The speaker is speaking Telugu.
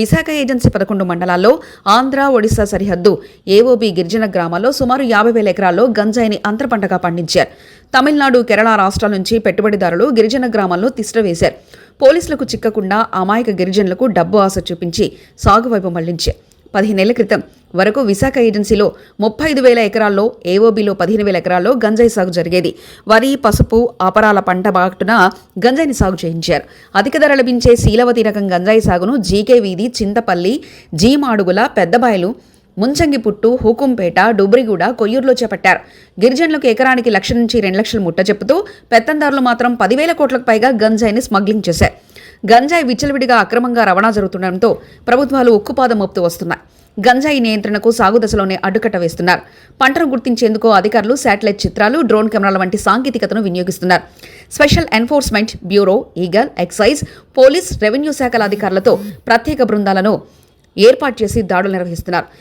విశాఖ ఏజెన్సీ పదకొండు మండలాల్లో ఆంధ్ర ఒడిశా సరిహద్దు ఏఓబి గిరిజన గ్రామాల్లో సుమారు యాభై వేల ఎకరాల్లో గంజాయిని అంతర పంటగా పండించారు. తమిళనాడు కేరళ రాష్ట్రాల నుంచి పెట్టుబడిదారులు గిరిజన గ్రామాల్లో తిష్టవేశారు పోలీసులకు చిక్కకుండా అమాయక గిరిజనులకు డబ్బు ఆశ చూపించి సాగు వైపు మళ్ళించారు. పదిహేనేళ్ళ క్రితం వరకు విశాఖ ఏజెన్సీలో ముప్పై ఐదు వేల ఎకరాల్లో ఏఓబీలో పదిహేను వేల ఎకరాల్లో గంజాయి సాగు జరిగేది. వరి పసుపు అపరాల పంట బాటున గంజాయిని సాగు చేయించారు. అధిక ధర లభించే శీలవతి రకం గంజాయి సాగును జీకే వీధి చింతపల్లి జీమాడుగుల పెద్దబాయలు ముంచంగిపుట్టు హుకుంపేట డుబ్రిగూడ కొయ్యూరులో చేపట్టారు. గిరిజనులకు ఎకరానికి లక్ష నుంచి రెండు లక్షలు ముట్ట చెబుతూ పెత్తందారులు మాత్రం పదివేల కోట్లకు పైగా గంజాయిని స్మగ్లింగ్ చేశారు. గంజాయి విచ్చలవిడిగా అక్రమంగా రవాణా జరుగుతుండటంతో ప్రభుత్వాలు ఉక్కుపాదం మోపుతూ వస్తున్నాయి. గంజాయి నియంత్రణకు సాగు దశలోనే అడ్డుకట్ట వేస్తున్నారు. పంటను గుర్తించేందుకు అధికారులు శాటిలైట్ చిత్రాలు డ్రోన్ కెమెరాల వంటి సాంకేతికతను వినియోగిస్తున్నారు. Special enforcement bureau EAGLE excise police revenue శాఖల అధికారులతో ప్రత్యేక బృందాలను ఏర్పాటు చేసి దాడులు నిర్వహిస్తున్నారు.